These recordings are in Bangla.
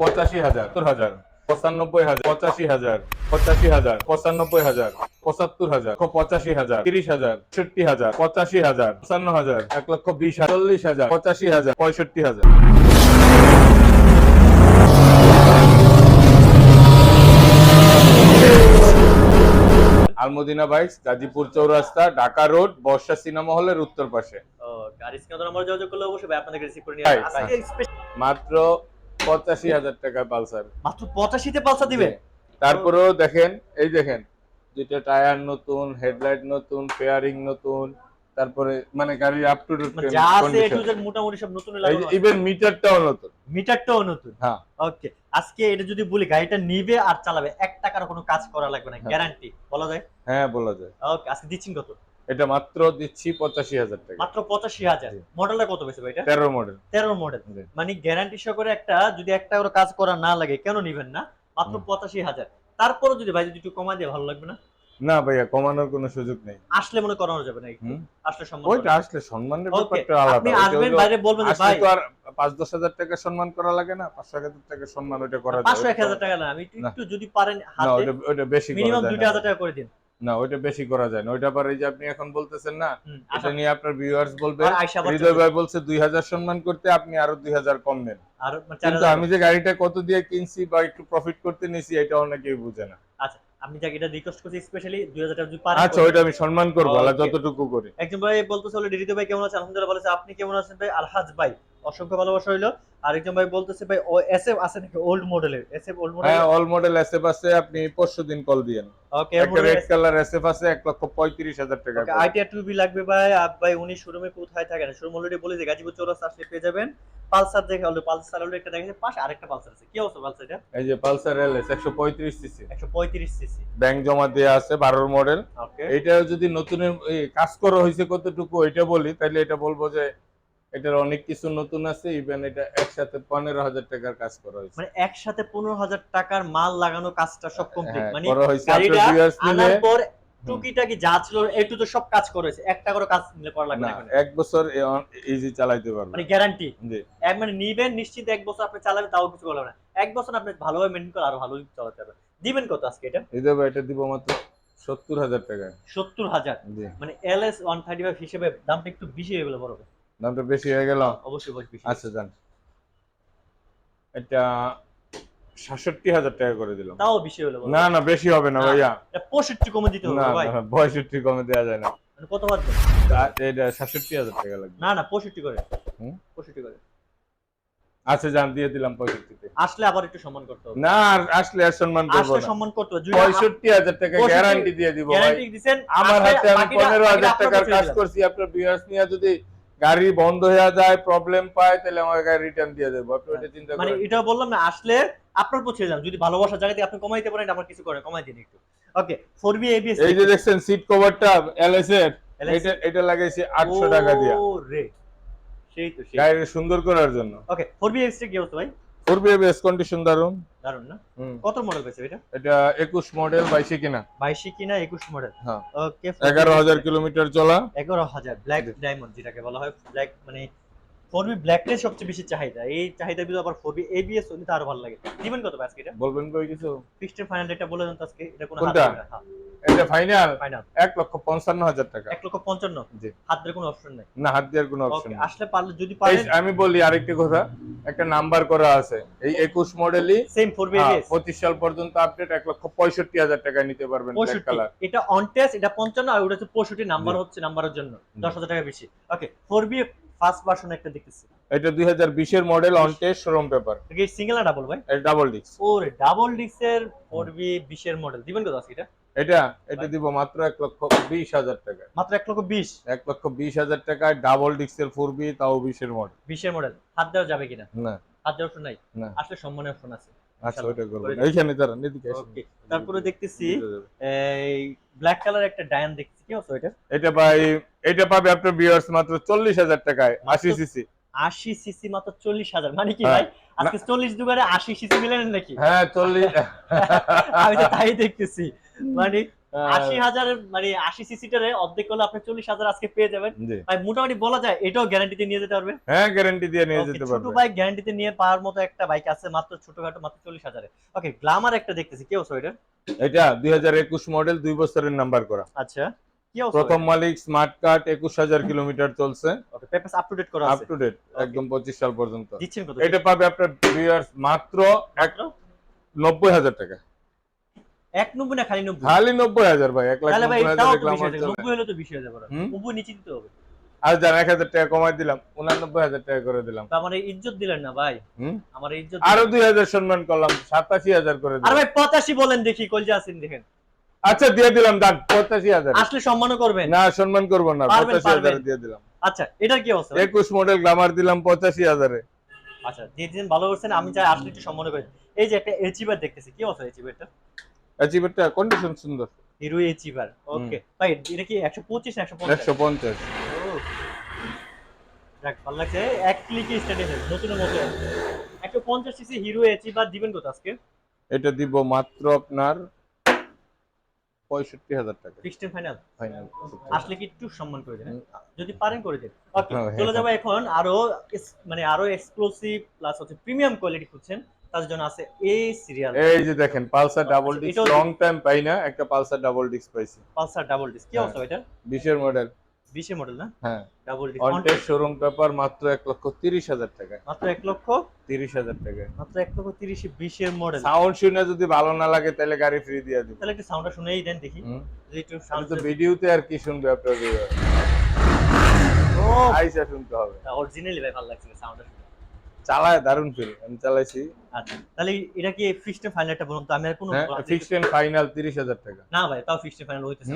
পঁচাশি হাজার। সত্তর হাজার। পঁচানব্বই হাজার। পঁচাশি হাজার। পঁচাশি হাজার। পঁচানব্বই হাজার। পঁচাত্তর হাজার। পঁচাশি হাজার। তিরিশ হাজার। ষট্টি হাজার। পঁচাশি হাজার। পঞ্চান্ন হাজার। এক লক্ষ বিশ হাজার। চল্লিশ হাজার। পঁচাশি হাজার। পঁয়ষট্টি হাজার। Almadina bike Gazipur Chowrasta Dhaka road Barsha cinema হলের উত্তর পাশে। মাত্র পঁচাশি হাজার টাকা পালসার। মাত্র 85 তে পালসা দিবেন তারপরেও দেখেন এই দেখেন দুইটা টায়ার নতুন হেডলাইট নতুন পেয়ারিং নতুন তারপরে মানে গাড়ির আপ টু ডেট মানে যা আছে এ টু জেড মোটামুটি সব নতুন আছে। ইভেন মিটারটাও নতুন। মিটারটাও নতুন? হ্যাঁ। ওকে আজকে এটা যদি বলি গাড়িটা নিবে আর চালাবে এক টাকার কোনো কাজ করা লাগবে না। গ্যারান্টি বলা যায়? হ্যাঁ বলা যায়। ওকে আজকে দিচ্ছেন কত? এটা মাত্র দিচ্ছি পঁচাশি হাজার টাকা। মাত্র পঁচাশি হাজার। মডেলটা কত বেশি ভাই এটা? তেরো মডেল। তেরো মডেল। মানে গ্যারান্টি সহকারে একটা যদি একটা করে কাজ করা না লাগে কেন নিবেন না? মাত্র পঁচাশি হাজার। তারপরে যদি ভাই যদি একটু কমা দিয়ে ভালো লাগবে না? না ভাইয়া কমানোর কোনো সুযোগ নেই। আসলে মনে করানো যাবে না আসলে সম্মান ওইটা। আসলে সম্মানের ব্যাপারটা আলাদা। আপনি আসবেন বাইরে বলবেন যে আসলে ভাই তো আর পাঁচ দশ হাজার টাকা সম্মান করা লাগে না পাঁচশো এক হাজার টাকা সম্মান ওইটা করা যায়। পাঁচশো এক হাজার টাকা না আমি একটু- যদি পারেন না হাতে ওইটা ওইটা বেশি মিনিমাম যায় দুইটা না। হাজার টাকা করে দিন। না ওইটা বেশি করা যায় না। ওইটা পরে এই যে আপনি এখন বলতেছেন না এটা নিয়ে আপনার ভিউয়ার্স বলবে হৃদয় ভাই বলছে দুই হাজার সম্মান করতে আপনি আরও দুই হাজার কম নেন। মানে কিন্তু আমি যে গাড়িটা কত দিয়ে কিনছি বা একটু প্রফিট করতে নিছি এটা অনেকেই বুঝে না। আচ্ছা আমি যাকে এটা রিকোয়েস্ট করছি স্পেশালি দুই হাজার টাকা যদি পারেন আচ্ছা ওইটা আমি সম্মান করব আল্লাহ যতটুকু করে। একজন ভাই বলতেছে হলো ডিরিতো ভাই কেমন আছে? আলহামদুলিল্লাহ বলেছে আপনি কেমন আছেন ভাই? আলহাজ ভাই। অসংখ্য ভালোবাসা হইল। আরেকজন ভাই বলতেছে ভাই ও এসএফ আছে নাকি? ওল্ড মডেলের এসএফ ওল্ড মডেল হ্যাঁ অল মডেল এসএফ আছে আপনি পরশু দিন কল দিয়েন। ওকে একটা রেড কালার এসএফ আছে এক লক্ষ পঁয়ত্রিশ হাজার টাকা ওকে আইটিআর টুবি লাগবে ভাই। আপ ভাই উনি শোরুমে কোথায় থাকেন শোরুম অলরেডি বলে যে গাজীপুর চৌরাস্তা আসলে পেয়ে যাবেন। পালসার দেখে হলো পালসার হলো একটা দেখেছে পাশে আরেকটা পালসার আছে। কি অবস্থা পালসার এটা? এই যে পালসার এলএস একশো পঁয়ত্রিশ সিসি একশো পঁয়ত্রিশ সিসি ব্যাংক জমা দেওয়া আছে বারোর মডেল ওকে এটা যদি নতুন কাজ করা হয়েছে কতটুকু এটা বলি। তাহলে এটা বলব যে এটার অনেক কিছু নতুন আছে ইভেন এটা একসাথে পনেরো হাজার টাকার কাজ করা হয়েছে। মানে একসাথে পনেরো হাজার টাকার মাল লাগানো কাজটা সব কমপ্লিট হ্যাঁ, মানে গাড়িটা আনার পর টুকিটাকি যা ছিল একটু তো সব কাজ করেছে একটা করে কাজ মিলে করা লাগবে না এক বছর ইজি চালাইতে পারবে। মানে গ্যারান্টি জি। এক মানে নিবেন নিশ্চিত এক বছর আপনি চালাবেন তাও কিছু বলবে না। এক বছর আপনি ভালোভাবে মেনটেন করে আরও ভালো চালাতে পারবেন। দিবেন কত আজকে এটা? এই দেবো এটা দিব মাত্র সত্তর হাজার টাকা। সত্তর হাজার। মানে L S one thirty five হিসেবে দামটা একটু বেশি হয়ে গেলে বড়। দামটা বেশি হয়ে গেল? অবশ্যই বেশি আচ্ছা যান। এটা সাতষট্টি হাজার টাকা করে দিলাম। তাও বেশি হলে না না বেশি হবে না ভাইয়া। পঁয়ষট্টি কমে দিতে হবে ভাই। পঁয়ষট্টি কমে দেওয়া যায় না। মানে কত তা- এটা সাতষট্টি হাজার টাকা লাগবে। না না পঁয়ষট্টি করে? পঁয়ষট্টি করে। আচ্ছা যান দিয়ে দিলাম পঁয়ষট্টিতে। আসলে আবার একটু সম্মান করতে হবে। না আর আসলে আর সম্মান করব আসলে না। সম্মান করতে হবে। পঁয়ষট্টি হাজার টাকা গ্যারান্টি দিয়ে দিব ভাই। গ্যারান্টি দিবেন আমার হাতে আমি পনেরো হাজার টাকার কাজ করছি আপনার বিয়ার্স নিয়ে যদি গাড়ি বন্ধ হয়ে যায় প্রবলেম পায় তাহলে আমার গাড়ি রিটার্ন দিয়ে দেবো। আপনি ওটা চিন্তা মানে এটা বললাম না আসলে আপনার পৌঁছে যান যদি ভালোবাসার জায়গাতে আপনি কমাইতে পারেন আমার কিছু করে কমাই দিন একটু। ওকে ফোর বি এবিএস এই যে দেখছেন সিট কভারটা এলএস এর এটা এটা লাগাইছি আটশো টাকা দিয়া। রে সেই তো সেই গাড়ি সুন্দর করার জন্য। ওকে ফোর বি এক্সটা কি হতো ভাই? করবে বেস কন্ডিশন দারুণ দারুণ না? কত মডেল পেয়েছে এটা? এটা একুশ মডেল বাইশে কিনা। বাইশে কিনা একুশ মডেল হ্যাঁ। ওকে এগারো হাজার কিলোমিটার চলা। এগারো হাজার ব্ল্যাক ডায়মন্ড যেটাকে বলা হয় ব্ল্যাক মানে ফোর বি ব্ল্যাকটাই সবচেয়ে বেশি চাহিদা। এই চাহিদার ভিতরে আবার ফোর বি এবিএস হলে তো আরও ভালো লাগে। দিবেন কত আজকে এটা? বলবেন কই কিছু ফিক্সড ফাইনাল এটা বলে দেন আজকে এটা কোনো কোনটা? এটা ফাইনাল ফাইনাল লক্ষ পঞ্চান্ন হাজার টাকা। এক লক্ষ পঞ্চান্ন? জি। হাত ধরে কোনো অপশন নেই? না হাত দেওয়ার কোনো অপশন ওকে আসলে পারলে যদি পারেন আমি বলি আরেকটি কথা একটা নাম্বার করা আছে। এই একুশ মডেলই সেম ফোর বি এবিএস পঁচিশ সাল পর্যন্ত আপডেট এক লক্ষ পঁয়ষট্টি হাজার টাকায় নিতে পারবেন ব্ল্যাক কালার এটা অন টেস্ট এটা পঞ্চান্ন আর ওটা হচ্ছে পঁয়ষট্টি নাম্বার হচ্ছে নাম্বারের জন্য। জি। দশ হাজার টাকা বেশি। Okay four V first version একটা দেখতেছি। এটা দুই হাজার বিশের model on test showroom paper single না ডাবল ভাই? এটা ডাবল ডিস্ক ওরে ডাবল ডিক্সের ফোর বি বিশের মডেল দিবেন কত আজকে এটা? এটা এটা দিব মাত্র এক লক্ষ বিশ হাজার টাকা। মাত্র এক লক্ষ বিশ? এক লক্ষ বিশ হাজার টাকায় ডাবল ডিস্কের ফোর বি তাও বিশের মডেল। বিশের মডেল। হাত দেওয়া যাবে কিনা? না। হাত অপশন নাই? না। আসলে সম্মানের অপশন আছে। আচ্ছা ওইটা করব। এইখানে দাঁড়ান এদিকে তারপরে দেখতেছি এই ব্ল্যাক কালার একটা ডায়ান দেখতেছি কি আছে এটা এটা ভাই এটা পাবে আপনার ভিউয়ার্স মাত্র টাকায় আশি মাত্র- সিসি আশি সিসি মাত্র চল্লিশ হাজার। মানে কি হ্যাঁ। ভাই আজকে চল্লিশ দুগারে আশি সিসি মিলেন নাকি? হ্যাঁ চল্লিশ। আমি তো তাই দেখতেছি। মানে আশি হাজার মানে আশি সিসিটারে অর্ধেক করলে আপনি চল্লিশ হাজার আজকে পেয়ে যাবেন। ভাই মোটামুটি বলা যায় এটাও গ্যারান্টিতে নিয়ে যেতে পারবে। হ্যাঁ গ্যারান্টি দিয়ে নিয়ে যেতে ছোট পারবে। বাইক গ্যারান্টিতে নিয়ে পাওয়ার মতো একটা বাইক আছে মাত্র ছোটখাটো মাত্র চল্লিশ হাজারে। ওকে গ্লামার একটা দেখতেছি কি অবস্থা এটা এটা দুই হাজার একুশ মডেল দুই বছরের নাম্বার করা। আচ্ছা প্রথম মালিক স্মার্ট কার্ড একুশ হাজার কিলোমিটার চলছে। আপ টু ডেট করা আপ টু ডেট একদম পঁচিশ সাল পর্যন্ত। এটা পাবে আপনার ভিউয়ার্স মাত্র এক মাত্র? নব্বই হাজার টাকা। এক নব্বই না খালি নব্বই? খালি নব্বই হাজার ভাই এক লাখ নব্বই হাজার হলে তো বেশি যাবে হুম? নিচে দিতে হবে। আর যান এক হাজার টাকা কমাই দিলাম উনানব্বই হাজার টাকা করে দিলাম। আমার ইজ্জত দিলেন না ভাই। আমার ইজ্জত আরও দুই হাজার সম্মান করলাম সাতাশি হাজার করে আর দিলাম ভাই পঁচাশি বলেন দেখি কলজা আছেন দেখেন। আচ্ছা দিয়ে দিলাম দান পঁচাশি হাজার। আসলে সম্মানও করবেন। না সম্মান করব না পঁচাশি হাজার দিয়ে দিলাম। আচ্ছা এটার কি অবস্থা? একুশ মডেল গ্লামার দিলাম পঁচাশি হাজারে। আচ্ছা দিয়ে দিন ভালো করছেন আমি চাই আসলে একটু সম্মান করেন। এই যে একটা এচিভার দেখতেছি কি অবস্থা এচিভারটা? অ্যাচিভেরটা কন্ডিশন সুন্দর। হিরো এচিভার ওকে ভাই এটা কি একশো পঁচিশ না একশো পঞ্চাশ? একশো পঞ্চাশ। যাক ভালো লাগছে। এক ক্লিকে স্টার্ট হয়েছে নতুন মতো। একশো পঞ্চাশ সিসি হিরো এচিভার দিবেন কত আজকে? এটা দিব মাত্র আপনার পঁয়ষট্টি হাজার টাকা। ফিক্সড ফাইনাল ফাইনাল আসলে কি একটু সম্মান করে দেন যদি পারেন করে দেন। ওকে হ্যাঁ, হ্যাঁ, চলে যাব এখন আরও মানে আরও এক্সক্লুসিভ প্লাস হচ্ছে প্রিমিয়াম কোয়ালিটি খুঁজছেন। জন্য আছে এই সিরিয়াল এই যে দেখেন Pulsar double disc long time পাই না একটা পালসার ডাবল ডিস্ক পাইছি। পালসার ডাবল ডিস্ক কি হ্যাঁ। অবস্থা এটা বিশের মডেল বিশের মডেল না? হ্যাঁ। Double disc on test showroom paper মাত্র এক লক্ষ তিরিশ হাজার টাকা। মাত্র এক লক্ষ তিরিশ হাজার টাকা। মাত্র এক লক্ষ তিরিশ বিশের মডেল সাউন্ড শুনে যদি ভালো না লাগে তাহলে গাড়ি ফ্রি দিয়ে দিব তাহলে একটু সাউন্ডটা শুনেই দেন দেখি। যদি একটু সাউন্ড তো ভিডিওতে আর কি শুনবে আপনার ও! আইসা শুনতে হবে। অরিজিনালি ভাই ভালো লাগছে সাউন্ডটা চালায় দারুণ ফিল আমি চালাইছি। আচ্ছা তাহলে এটা কি ফিক্সড ফাইনালটা বলুন তো আমি আর কোনো ফিক্সড এন্ড ফাইনাল তিরিশ হাজার টাকা। না ভাই তাও ফিক্সড ফাইনাল হইতেছে।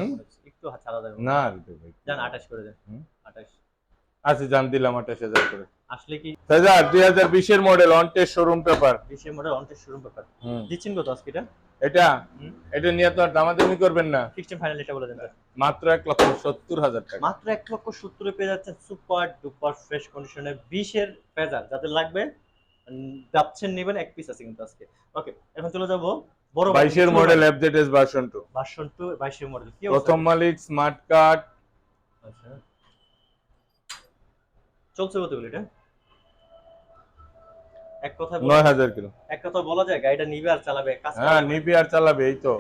একটু হাত চালা যাবে না ভাই। জান 28 করে দেন। হুম? 28 আচ্ছা জান দিলাম আঠাশ হাজার করে। আসলে কি? হাজার দুই হাজার বিশের model on test showroom paper বিশের model on test showroom paper দিচ্ছেন কত আজকে এটা? এটা? এটা নিয়ে তো আর দামাদামি করবেন না। ফিক্সড ফাইনাল এটা বলে দেন মাত্র এক লক্ষ সত্তর হাজার টাকা। মাত্র এক লক্ষ সত্তরে পেয়ে যাচ্ছেন সুপার ডুপার ফ্রেশ কন্ডিশনের বিশের ফেজার যাদের লাগবে যাচ্ছেন নেবেন এক পিস আছে কিন্তু আজকে। ওকে এখন চলে যাব বড় বাইশের model FZ S version two version two বাইশের মডেল কি প্রথম মালিক স্মার্ট কার্ড আচ্ছা। চলছে কত এটা এক কথা নয় হাজার কিলো। এক কথা বলা যায় গাড়িটা নিবে আর চালাবে হ্যাঁ নিবি আর চালাবে এই তো।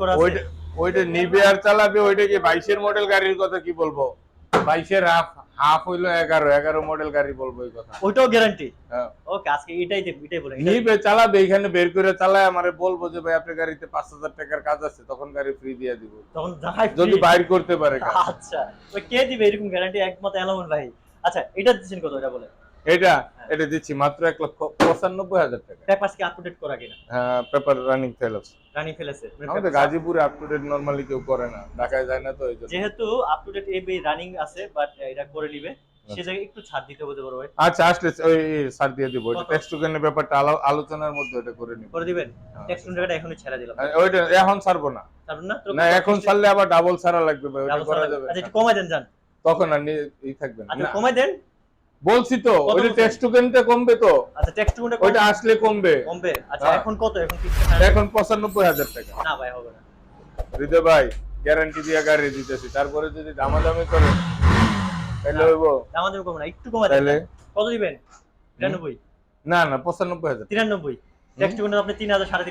করা আছে। ওইটা নিবে আর চালাবে ওইটা কি বাইশের মডেল গাড়ির কথা কি বলব? বাইশের হাফ হাফ হইল এগারো এগারো মডেল গাড়ি বলব এই কথা। ওইটাও গ্যারান্টি হ্যাঁ। ওকে আজকে এটাই দেব এটাই বলে নিবে চালাবে এখানে বের করে চালায় আমারে বলব যে ভাই আপনার গাড়িতে পাঁচ হাজার টাকার কাজ আছে তখন গাড়ি ফ্রি দিয়ে দিব। তখন যদি বাইর করতে পারে আচ্ছা। কে দিবে এরকম গ্যারান্টি একমত এলামন ভাই। আচ্ছা এটা দিচ্ছেন কত? এটা বলে এটা এটা দিচ্ছি মাত্র এক লক্ষ পঁচানব্বই হাজার টাকা। পেপারস কি আপডেট করা কিনা? হ্যাঁ পেপার রানিং ফেল আছে রানি আমাদের গাজীপুরে আপ টু ডেট নর্মালি কেউ করে না। ঢাকায় যায় না তো এই যেহেতু up to date AB running আছে বাট এটা করে নিবে। সে জায়গায় একটু ছাড় দিতে হবে বড় ভাই। আচ্ছা আসলে ওই সার দিয়ে দিব। টেক্সট টুকেনের ব্যাপারটা আলোচনার মধ্যে করে নিব। করে দিবেন? হ্যাঁ। টেক্সট টাকাটা এখনই ছেড়ে দিলাম। ওইটা এখন ছাড়বো না। তারপর না না এখন ছাড়লে আবার ডাবল ছাড়া লাগবে ভাই ওটা করা যাবে। আচ্ছা একটু কমাই দেন যান। তখন আর ই থাকবে না। আচ্ছা না, কমাই দেন। বলছি তো কত ওইটা? টেক্সট টুকেনটা কমবে তো? আচ্ছা টেক্সট টুকুনটা ওইটা আসলে কমবে। কমবে? আচ্ছা হ্যাঁ। এখন কত? এখন কি এখন পঁচানব্বই হাজার টাকা। না ভাই হবে না। হৃদয় ভাই গ্যারান্টি দিয়ে গাড়ি দিতেছি। তারপরে যদি দামাদামি করে তাহলে হইব। আমাদের কমবে না একটু কমাই দেন। তাহলে? কত দিবেন? তিরানব্বই। না না পঁচানব্বই হাজার। তিরানব্বই। টেক্সট টুকুনটা আপনি তিন হাজার সাড়ে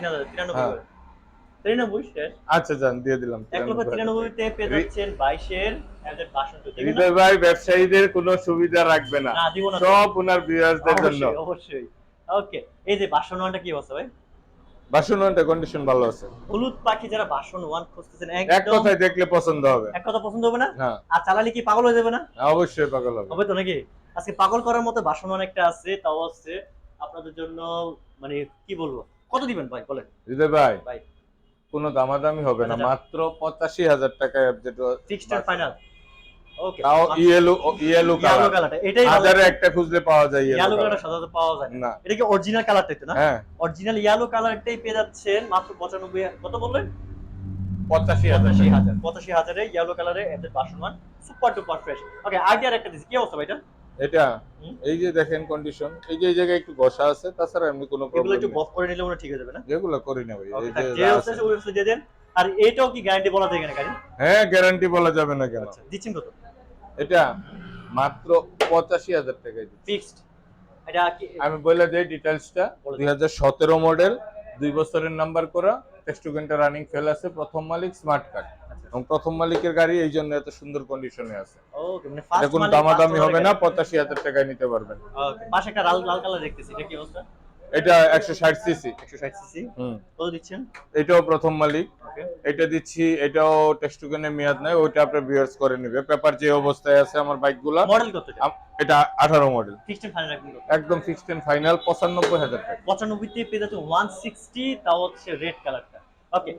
তিন হাজার তিরানব্বই হ্যাঁ। করে। তিরানব্বই শেষ। আচ্ছা যান দিয়ে দিলাম। এক লক্ষ 93,000 তিরানব্বইতে পেয়ে যাচ্ছেন বাইশের এদের বাসন্তী হৃদয় ভাই ব্যবসায়ীদের কোনো সুবিধা রাখবে না। না দিব না। সব ওনার ভিউয়ার্সদের জন্য। অবশ্যই। ওকে এই যে বাসন ওয়ানটা কি অবস্থা ভাই? বাসনটা কন্ডিশন ভালো আছে। হলুদ পাখি যারা বাসন ওয়ান খুঁজতেছেন এক কথায় দেখলে পছন্দ হবে। এক কথা পছন্দ হবে না? হ্যাঁ। আর চালালে কি পাগল হয়ে যাবে না? অবশ্যই পাগল হবে। হবে তো নাকি? আজকে পাগল করার মতো বাসন ওয়ান একটা আছে তাও আছে। আপনাদের জন্য মানে কি বলব? কত দিবেন ভাই বলেন? হৃদয় ভাই ভাই। কোনো দামাদামি হবে না আচ্ছা। মাত্র পঁচাশি হাজার টাকা ফিক্সড ফাইনাল ওকে তাও ইয়েলো ইয়েলো কালার এটাই হাজারে একটা খুঁজলে পাওয়া যায় ইয়েলো ইয়েলো কালার কালারটা সাধারণত পাওয়া যায় না। এটা কি অরিজিনাল কালারটা তো না? হ্যাঁ। অরিজিনাল ইয়েলো কালারটাই পেয়ে যাচ্ছেন মাত্র পঁচানব্বই কত বললেন? পঁচাশি হাজার। পঁচাশি টাকা। হাজার। পঁচাশি হাজারে ইয়েলো কালারে এদের বাসন ওয়ান সুপার টুপার ফ্রেশ ওকে আইডিয়ার একটা দিচ্ছি কি অবস্থা ভাই এটা? এটা? এই যে দেখেন কন্ডিশন এই যে এই জায়গায় একটু ঘষা আছে তাছাড়া এমনি কোনো প্রবলেম একটু বফ করে নিলে মনে ঠিক হয়ে যাবে না? যেগুলো করি না ভাই এই যে দিয়ে দেন। আর এটাও কি গ্যারান্টি বলা যায় কিনা গাড়ি হ্যাঁ গ্যারান্টি বলা যাবে না কেন? আচ্ছা দিচ্ছেন কত? এটা মাত্র পঁচাশি হাজার টাকায় দিচ্ছি। ফিক্সড এটা কি আমি বলে দেই হাজার সতেরো মডেল দুই বছরের নাম্বার করা টেস্টুকেন্টটা রানিং ফেল আছে প্রথম মালিক স্মার্ট কার্ড এবং প্রথম মালিকের গাড়ি এই জন্য এত সুন্দর কন্ডিশনে আছে। ওকে মানে ফার্স্ট দামাদামি হবে না পঁচাশি হাজার টাকায় নিতে পারবেন। ওকে পাশে একটা লাল লাল কালার দেখতেছি এটা কি অবস্থা? এটা সিসি 160 সিসি হুম। কত দিচ্ছেন? এটাও প্রথম মালিক। এটা দিচ্ছি এটাও মেয়াদ নাই ওইটা আপনার বিয়ার্স করে নেবে। পেপার যে অবস্থায় আছে আমার বাইকগুলা। মডেল কত এটা? আম- এটা আঠারো মডেল ফিক্সড ফাইনাল রাখবেন একদম ফিক্সড এন্ড ফাইনাল পঁচানব্বই হাজার টাকা। 95 তে পেয়ে যাচ্ছে 160 তাও হচ্ছে রেড কালারটা ওকে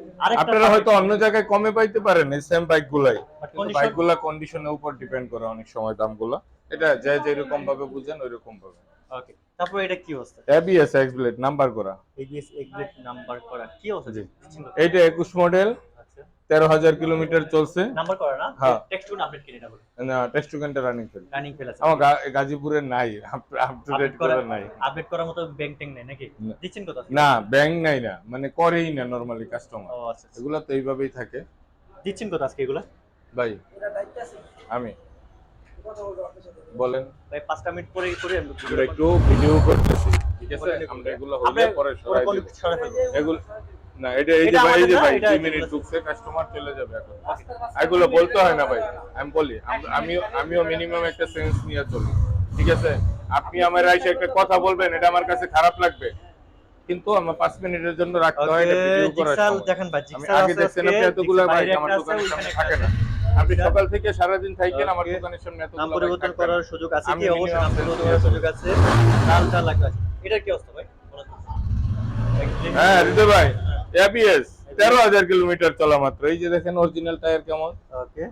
আপনারা হয়তো অন্য জায়গায় কমে পাইতে পারেন এই সেম বাইক গুলাই। বাইকগুলা বাইকগুলা কন্ডিশনের উপর ডিপেন্ড করে অনেক সময় দামগুলা। এটা যে যেরকম ভাবে বুঝেন ওই রকম ভাবে। ওকে তারপর এটা কি অবস্থা? এবিএস এক্স ব্লেড নাম্বার করা। এবিএস এক্সিট নাম্বার করা কি অবস্থা? জি। দিচ্ছেন কত? একুশ মডেল তেরো হাজার কিলোমিটার চলছে। নাম্বার করা না। হ্যাঁ। টেক্সট কোন আপডেট কিনে বলো টেস্টুকেন্টটা রানিং ফেল রানিং ফেল আছে। আমার গাজীপুরে নাই আপ টু ডেট করা নাই। আপডেট করার মতো ব্যাংক নেই নাকি? দিচ্ছেন কত না ব্যাংক নাই না মানে করেই না নরমালি কাস্টমার ও আচ্ছা আচ্ছা। এগুলা তো এইভাবেই থাকে। দিচ্ছেন আজকে এগুলা? ভাই আমি। বলেন। ভাই পাঁচটা মিনিট পরে করে আমি আমরা একটু ভিডিও করতেছি ঠিক আছে? আমরা এগুলো হলে পরে সরাই পরে দিব। সরাই ফেলব। এগুলো না এটা এই যে ভাই এই যে ভাই এটা দুই মিনিট ঢুকছে কাস্টমার চলে যাবে এখন। এগুলো বলতে হয় না ভাই আমি বলি আম- আমিও মিনিমাম একটা সেন্স নিয়ে চলি ঠিক আছে? আপনি আমার এসে একটা কথা বলবেন এটা আমার কাছে খারাপ লাগবে। কিন্তু আমার পাঁচ মিনিটের জন্য রাখতে হয় এটা ভিডিও করার দেখেন ভাই, আমি আগে দেখছেন আপনি এতগুলো বাইরে আমার দোকানের সামনে থাকে না। আপনি সকাল থেকে সারাদিন থাকেন আমার দোকানের সামনে এতগুলো বাইক পরিবর্তন করার সুযোগ আছে কি? অবশ্যই নাম পরিবর্তন করার সুযোগ আছে। লাল চাল লাগবে। আছে। এটার কি অবস্থা ভাই? হ্যাঁ হৃদয় ভাই। এবিএস তেরো হাজার কিলোমিটার চলা মাত্র। এই যে দেখেন অরিজিনাল টায়ার কেমন? ওকে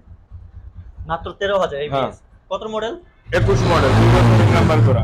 মাত্র তেরো হাজার হ্যাঁ। কত মডেল একুশ মডেল দুই বছরের নাম্বার করা।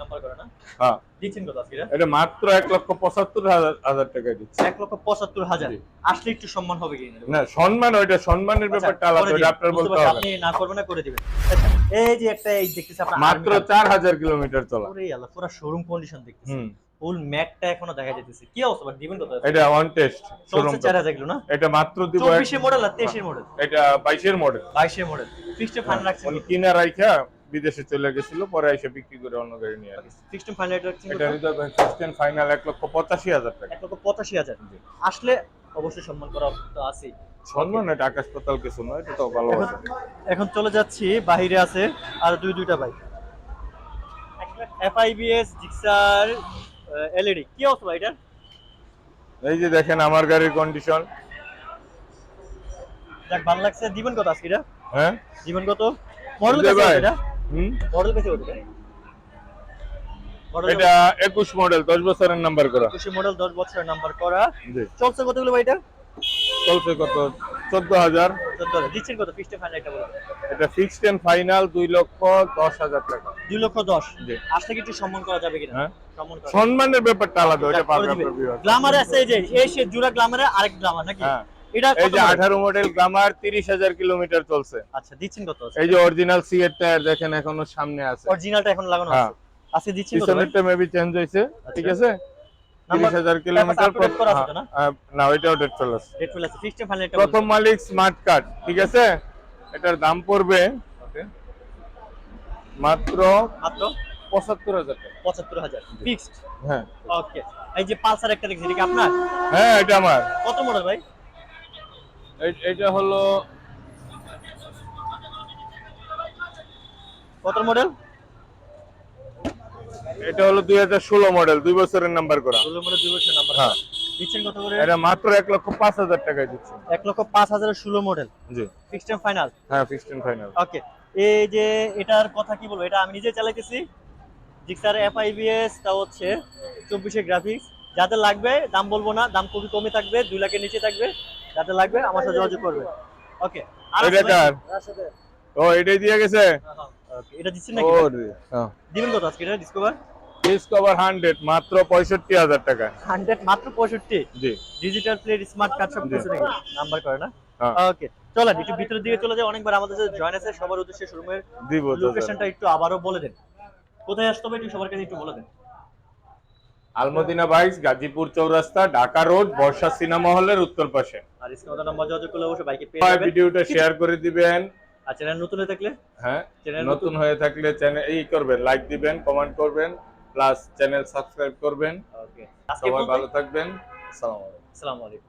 নাম্বার করে না? হ্যাঁ। দিচ্ছেন কত আজকে? এটা? মাত্র এক লক্ষ পঁচাত্তর হাজার টাকা দিচ্ছে। এক লক্ষ পঁচাত্তর হাজার। আসলে একটু সম্মান হবে কি? না সম্মান ওইটা সম্মানের ব্যাপারটা আচ্ছা, আলাদা ওইটা আপনার বলতে হবে। আপনি না করবেন না করে দিবেন। আচ্ছা, এই যে একটা এই দেখতেছি আপনার মাত্র চার হাজার কিলোমিটার চলা। পুরো শোরুম কন্ডিশন দেখতেছি। ফুল ম্যাটটা এখনও দেখা যাইতেছে। কি অবস্থা ভাই? দিবেন কত এটা ওয়ান টেস্ট শোরুম চলছে চার হাজার কিলো না? এটা মাত্র দিব চব্বিশের মডেল আর তেইশের মডেল এটা বাইশের মডেল বাইশের মডেল ফিক্সড ফাইন রাখছেন উনি কিনা রাইখা বিদেশে চলে গেছিল পরে এসে বিক্রি করে অন্য গাড়ি নিয়ে আসে। ফিক্সড ফাইন রাখছেন এটা ফার্স্ট এন্ড ফাইনাল এক লক্ষ পঁচাশি হাজার টাকা। এক লক্ষ পঁচাশি হাজার। আসলে অবশ্যই সম্মান করা তো আছেই। সম্মান এটা আকাশ পাতাল কিছু নয় এটা তো ভালোবাসা এখন চলে যাচ্ছি বাহিরে আছে আর দুই দুইটা বাইক এফআইবিএস জিক্সার এলইডি কি অবস্থা এটার? এই যে দেখেন আমার গাড়ির কন্ডিশন যাক ভালো লাগছে। জীবন কত আজকে এটা? হ্যাঁ? জীবন কত? মডেল কত এটা? হুম? মডেল কত এটা? এটা একুশ মডেল দশ বছরের নাম্বার করা। একুশে মডেল দশ বছরের নাম্বার করা। জি। চলছে কতগুলো ভাই এটা? চলছে কত? চোদ্দ হাজার। দিচ্ছেন কত? ফিক্সড ফাইনাল একটা বলো এটা ফিক্সড এন্ড ফাইনাল দুই লক্ষ দশ হাজার টাকা। দুই লক্ষ দশ? আসলে কি সম্মান করা যাবে কিনা? সম্মান করা সম্মানের ব্যাপারটা আলাদা ওটা পাবে আপনার viewers। গ্লামারে আছে। এই যে এই সে জুরা গ্লামারে আরেক গ্লামার নাকি? হ্যাঁ। এটা এই যে মডেল কিলোমিটার চলছে। আচ্ছা দিচ্ছেন কত? এই যে অরিজিনাল টায়ার দেখেন এখনও সামনে আছে। অরিজিনালটা এখন লাগানো হ্যাঁ। আছে। আজকে দিচ্ছেন কত পিছনেরটা মেবি চেঞ্জ হয়েছে ঠিক আছে? কিলোমিটার না? ওইটাও ডেট ফেল আছে ফিক্সড ফাইনাল প্রথম মালিক স্মার্ট কার্ড ঠিক আছে? এটার দাম পড়বে মাত্র মাত্র? পঁচাত্তর হাজার টাকা। পঁচাত্তর হাজার ফিক্সড হ্যাঁ। ওকে এই যে পালসার একটা দেখছি এটা কি আপনার? হ্যাঁ এটা আমার। কত মডেল ভাই? এটা হলো কত মডেল এটা হলো দুই হাজার ষোলো মডেল দুই বছরের নাম্বার করা। ষোলো মডেল দুই বছর নাম্বার হ্যাঁ। দিচ্ছেন কত করে? এটা মাত্র এক লক্ষ পাঁচ হাজার টাকায় দিচ্ছে। এক লক্ষ পাঁচ হাজার ষোলো মডেল জি। ফিক্সড ফাইনাল হ্যাঁ ফিক্সড এন্ড ফাইনাল ওকে এই যে এটার কথা কি বলব? এটা আমি নিজে চালাইতেছি। জিক্সার এফআইবিএস তা হচ্ছে চব্বিশে গ্রাফিক্স যাদের লাগবে দাম বলব না দাম খুবই কমে থাকবে দুই লাখের নিচে থাকবে। যাদের লাগবে আমার সাথে যোগাযোগ করবে। ওকে আর? ও এটাই দিয়ে গেছে? এটা দিচ্ছেন নাকি? হ্যাঁ। দিবেন কত আজকে এটা ডিসকভার ডিসকভার হান্ড্রেড মাত্র পঁয়ষট্টি হাজার টাকা। হান্ড্রেড মাত্র পঁয়ষট্টি? জি। ডিজিটাল প্লেট স্মার্ট কার্ড সব কিছু নাকি? নাম্বার করে না? হ্যাঁ। ওকে চলেন একটু ভিতরের দিকে চলে যায় অনেকবার আমাদের সাথে জয়েন আছে সবার উদ্দেশ্যে শোরুমের দিব লোকেশনটা একটু আবারও বলে দেন। কোথায় আসতে হবে একটু সবার কাছে একটু বলে দেন। Almadina bikes Gazipur Chowrasta Dhaka road Barsha cinema হলের উত্তর পাশে। আর স্ক্রিনে নাম্বার যোগাযোগ করলে অবশ্যই বাইকে পেয়ে ভিডিওটা শেয়ার করে দিবেন। আর চ্যানেল নতুন হয়ে থাকলে? হ্যাঁ চ্যানেল নতুন হয়ে থাকলে চ্যানেল এই করবেন লাইক দিবেন কমেন্ট করবেন। প্লাস চ্যানেল সাবস্ক্রাইব করবেন। ওকে আজকে সবাই ভালো ভালো থাকবেন। আসসালামু আলাইকুম। আসসালামু আলাইকুম।